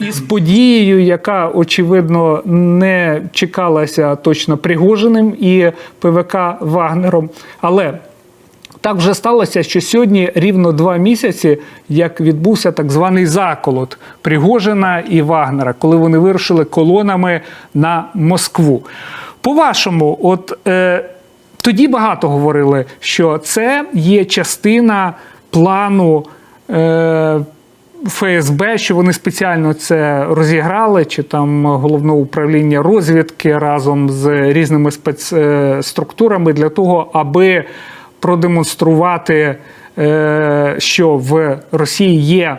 Із подією, яка очевидно не чекалася точно Пригожиним і ПВК Вагнером. Але так вже сталося, що сьогодні рівно два місяці, як відбувся так званий заколот Пригожина і Вагнера, коли вони вирушили колонами на Москву. По-вашому, от е, тоді багато говорили, що це є частина плану. Е, ФСБ, що вони спеціально це розіграли, чи там головне управління розвідки разом з різними спецструктурами для того, аби продемонструвати, е, що в Росії є,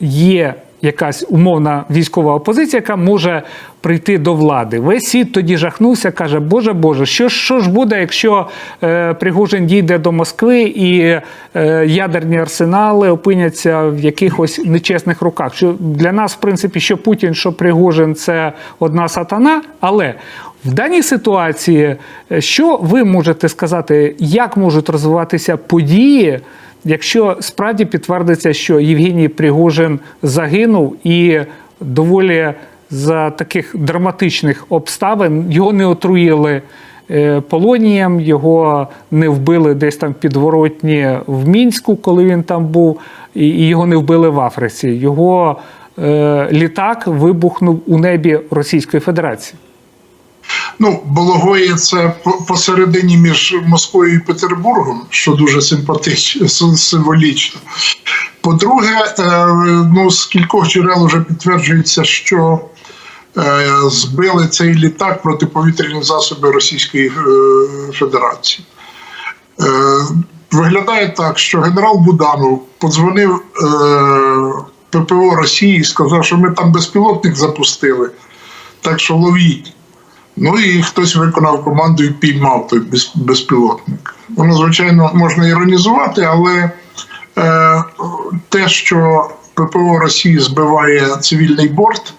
є якась умовна військова опозиція, яка може прийти до влади. Весь світ тоді жахнувся, каже: Боже Боже, що, що ж буде, якщо е, Пригожин дійде до Москви і е, ядерні арсенали опиняться в якихось нечесних руках? Що для нас, в принципі, що Путін, що Пригожин це одна сатана, але в даній ситуації, е, що ви можете сказати, як можуть розвиватися події? Якщо справді підтвердиться, що Євгеній Пригожин загинув і доволі за таких драматичних обставин його не отруїли е, полонієм, його не вбили десь там підворотні в Мінську, коли він там був, і його не вбили в Африці. Його е, літак вибухнув у небі Російської Федерації. Ну, Бологоє це посередині між Москвою і Петербургом, що дуже симпатично, символічно. По-друге, е, ну, з кількох джерел вже підтверджується, що е, збили цей літак протиповітряні засоби Російської е, Федерації. Виглядає так, що генерал Буданов подзвонив ППО Росії і сказав, що ми там безпілотник запустили, так що ловіть. Ну і хтось виконав команду і піймав той безпілотник. Воно, звичайно, можна іронізувати, але е, те, що ППО Росії збиває цивільний борт,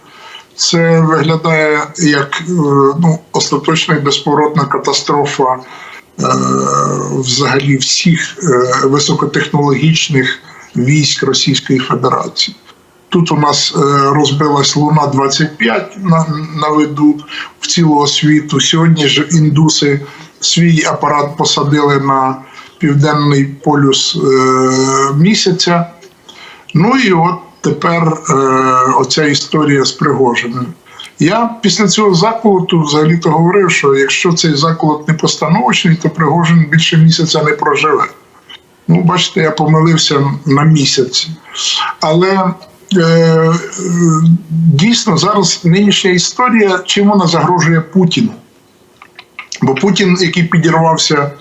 це виглядає як е, ну, остаточна і безповоротна катастрофа е, взагалі всіх е, високотехнологічних військ Російської Федерації. Тут у нас е, розбилась Луна 25 на, на виду в цілого світу. Сьогодні ж індуси свій апарат посадили на південний полюс е, місяця. Ну і от тепер е, оця історія з Пригожиним. Я після цього заколоту взагалі-то говорив, що якщо цей заколот не постановочний, то Пригожин більше місяця не проживе. Ну, бачите, я помилився на місяць. Але дійсно зараз нинішня історія, чим вона загрожує Путіну? Бо Путін, який підірвався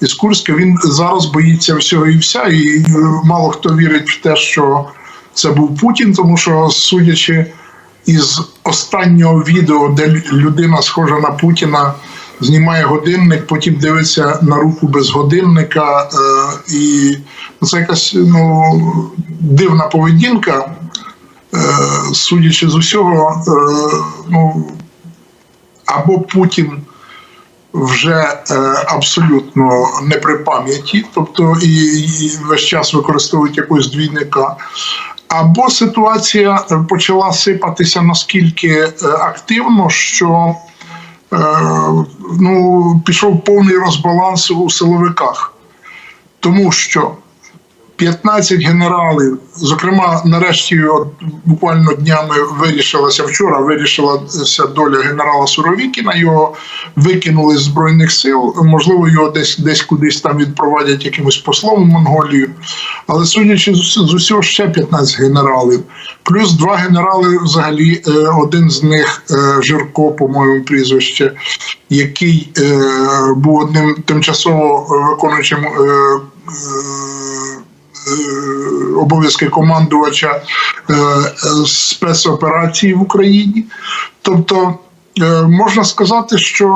із Курська, він зараз боїться всього і вся, і е, мало хто вірить в те, що це був Путін, тому що, судячи із останнього відео, де людина схожа на Путіна, знімає годинник, потім дивиться на руку без годинника, е, і це якась ну, дивна поведінка. Судячи з усього, е, ну, або Путін вже е, абсолютно не при пам'яті, тобто і, весь час використовують якогось двійника. Або ситуація почала сипатися наскільки е, активно, що ну, пішов повний розбаланс у силовиках. Тому що 15 генералів, зокрема, нарешті, от, буквально днями вирішилася вчора, вирішилася доля генерала Суровікіна. Його викинули з збройних сил. Можливо, його десь десь кудись там відпровадять якимось послом в Монголію. Але судячи з з усього, ще 15 генералів, плюс два генерали, взагалі, е, один з них е, Жирко, по-моєму, прізвище, який е, був одним тимчасово виконуючим. Е, обов'язки командувача е, спецоперації в Україні. Тобто е, можна сказати, що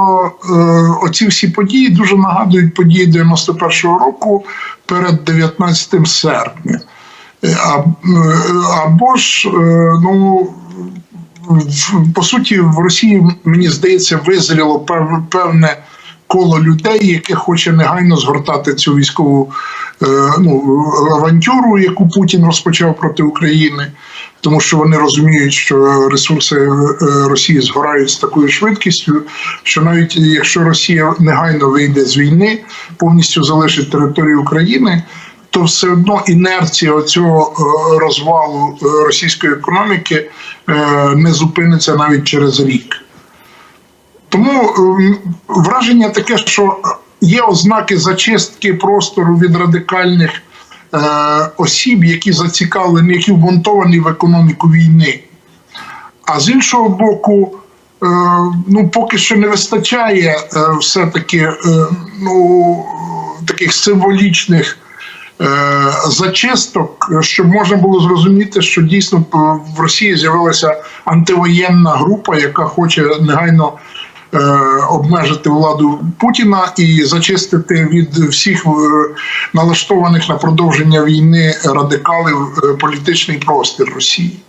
оці всі події дуже нагадують події 91-го року перед 19 серпня. Або ж, ну. По суті, в Росії, мені здається, визріло пев- певне коло людей, яке хоче негайно згортати цю військову е, ну, авантюру, яку Путін розпочав проти України. тому що вони розуміють, що ресурси е, Росії згорають з такою швидкістю, що навіть якщо Росія негайно вийде з війни, повністю залишить територію України. То все одно інерція цього розвалу е, російської економіки е, не зупиниться навіть через рік. Тому ем, враження таке, що є ознаки зачистки простору від радикальних е, осіб, які зацікавлені, які вмонтовані в економіку війни. А з іншого боку, е, ну поки що не вистачає е, все-таки е, ну, таких символічних е, зачисток, щоб можна було зрозуміти, що дійсно е, в Росії з'явилася антивоєнна група, яка хоче негайно е, обмежити владу Путіна і зачистити від всіх е, налаштованих на продовження війни радикалів е, політичний простір Росії.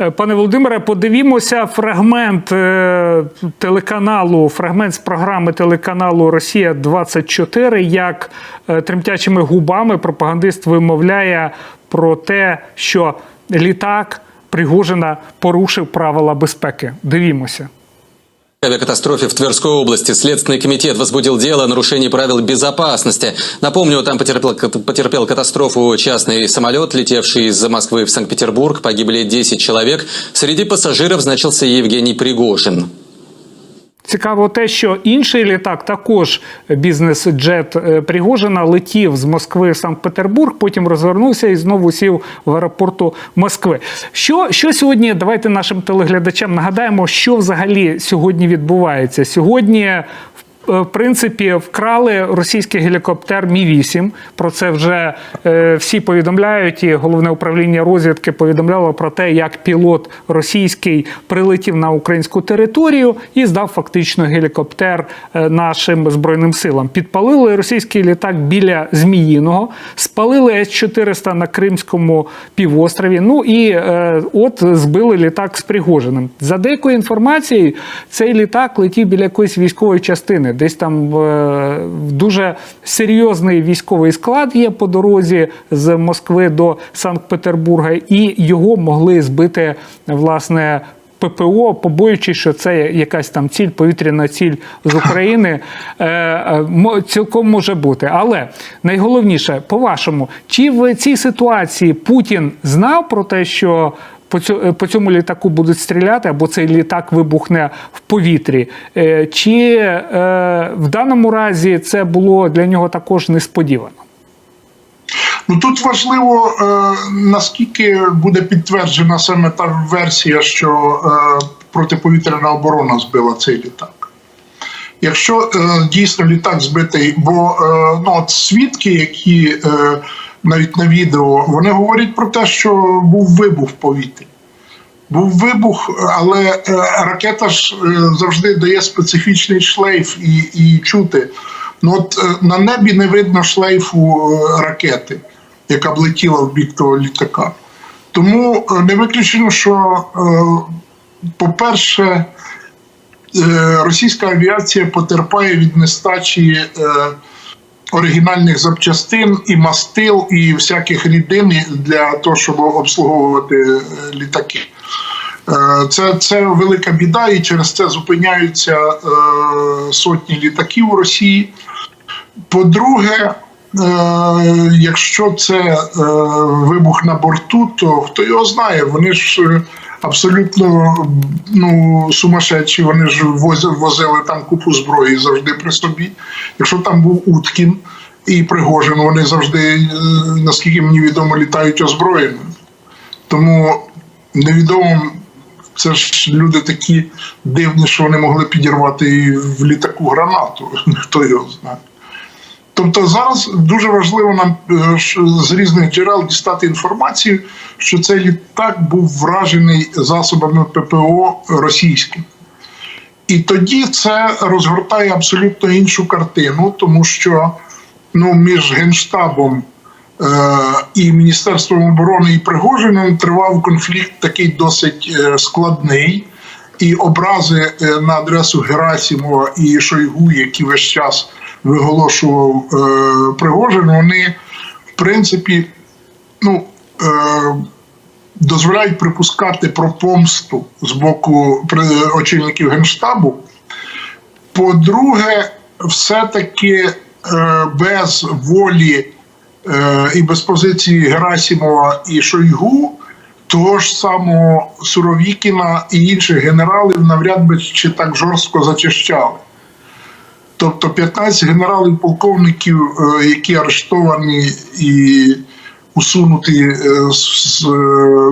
Е, Пане Володимире, подивімося фрагмент е, телеканалу, фрагмент з програми телеканалу Росія 24 як е, тремтячими губами пропагандист вимовляє про те, що літак Пригожина порушив правила безпеки. Дивімося. Авиакатастрофе в Тверской области Следственный комитет возбудил дело о нарушении правил безопасности. Напомню, там потерпел, потерпел катастрофу частный самолет, летевший из Москвы в Санкт-Петербург. Погибли 10 человек. Среди пассажиров значился Евгений Пригожин. Цікаво те, що інший літак, також бізнес-джет е, Пригожина, летів з Москви в Санкт-Петербург, потім розвернувся і знову сів в аеропорту Москви. Що, що сьогодні? Давайте нашим телеглядачам нагадаємо, що взагалі сьогодні відбувається. Сьогодні в в принципі, вкрали російський гелікоптер Мі 8 Про це вже е, всі повідомляють. І головне управління розвідки повідомляло про те, як пілот російський прилетів на українську територію і здав фактично гелікоптер е, нашим збройним силам. Підпалили російський літак біля Зміїного, спалили С-400 на Кримському півострові. Ну і е, от збили літак з Пригожиним. За деякою інформацією, цей літак летів біля якоїсь військової частини. Десь там е, дуже серйозний військовий склад є по дорозі з Москви до Санкт-Петербурга, і його могли збити власне. ППО, побоюючись, що це якась там ціль, повітряна ціль з України, е, е, цілком може бути. Але найголовніше, по-вашому, чи в цій ситуації Путін знав про те, що по цьому, літаку будуть стріляти, або цей літак вибухне в повітрі? Е, Чи е, в даному разі це було для нього також несподівано? Ну тут важливо е, наскільки буде підтверджена саме та версія, що е, протиповітряна оборона збила цей літак. Якщо е, дійсно літак збитий, бо е, ну, от свідки, які е, навіть на відео, вони говорять про те, що був вибух в повітрі. Був вибух, але е, ракета ж е, завжди дає специфічний шлейф і, і чути. Ну от е, на небі не видно шлейфу ракети, яка б летіла в бік того літака. Тому е, не виключено, що, е, по-перше, е, російська авіація потерпає від нестачі оригінальних запчастин і мастил, і всяких рідин для того, щоб обслуговувати літаки. Це, це велика біда, і через це зупиняються сотні літаків у Росії. По-друге, якщо це е, вибух на борту, то хто його знає, вони ж е, абсолютно ну, сумасшедші, вони ж возили, там купу зброї завжди при собі. Якщо там був Уткін і Пригожин, вони завжди, е, наскільки мені відомо, літають озброєними. Тому невідомо, це ж люди такі дивні, що вони могли підірвати в літаку гранату. Хто його знає. Тобто зараз дуже важливо нам е, з різних джерел дістати інформацію, що цей літак був вражений засобами ППО російським. І тоді це розгортає абсолютно іншу картину, тому що ну, між Генштабом е, і Міністерством оборони і Пригожином тривав конфлікт такий досить е, складний. І образи е, на адресу Герасимова і Шойгу, які весь час виголошував е, Пригожин, вони в принципі ну, е, дозволяють припускати про помсту з боку очільників генштабу. По-друге, все-таки е, без волі і без позиції Герасимова і Шойгу, того ж самого Суровікіна і інших генералів навряд би чи так жорстко зачищали. Тобто 15 генералів-полковників, е, які арештовані і усунуті е, е,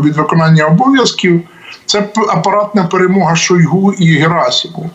від виконання обов'язків, це апаратна перемога Шойгу і Герасимова.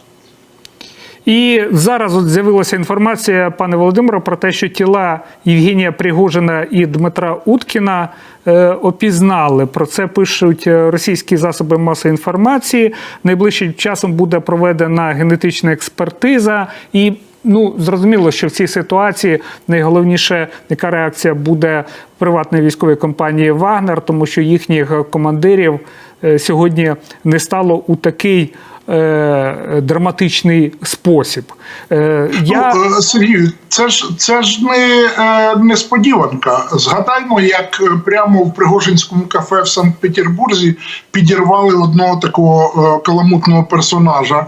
І зараз от з'явилася інформація, пане Володимире, про те, що тіла Євгенія Пригожина і Дмитра Уткіна е, опізнали. Про це пишуть е, російські засоби масової інформації. Найближчим часом буде проведена генетична експертиза. І ну зрозуміло, що в цій ситуації найголовніше, яка реакція буде приватної військової компанії Вагнер, тому що їхніх командирів е, сьогодні не стало у такий е, драматичний спосіб. Е, я... Ну, е, Сергію, це ж це ж не е, несподіванка. Згадаймо, як е, прямо в Пригожинському кафе в Санкт-Петербурзі підірвали одного такого е, каламутного персонажа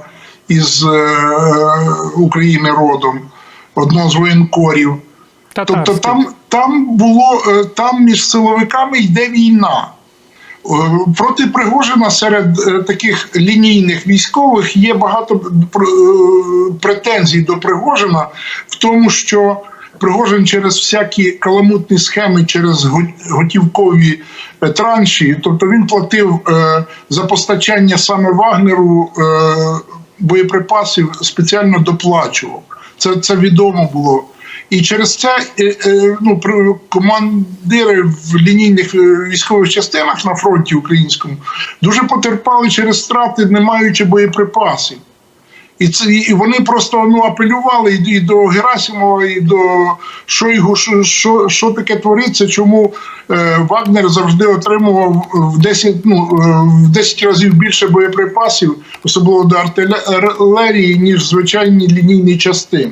із е, України родом, одного з воєнкорів. Тобто там, там було е, там між силовиками йде війна. Е, Проти Пригожина серед е, таких лінійних військових є багато е, претензій до Пригожина в тому, що Пригожин через всякі каламутні схеми, через готівкові транші, тобто він платив за постачання саме Вагнеру боєприпасів, спеціально доплачував. Це, це відомо було. І через це е, е, ну, командири в лінійних е, військових частинах на фронті українському дуже потерпали через страти, не маючи боєприпасів. І це і вони просто ну апелювали і, і до Герасимова, і до Шойгу, що, що, що таке твориться, чому е, Вагнер завжди отримував в 10, ну, в 10 разів більше боєприпасів, особливо до артилерії, ніж звичайні лінійні частини.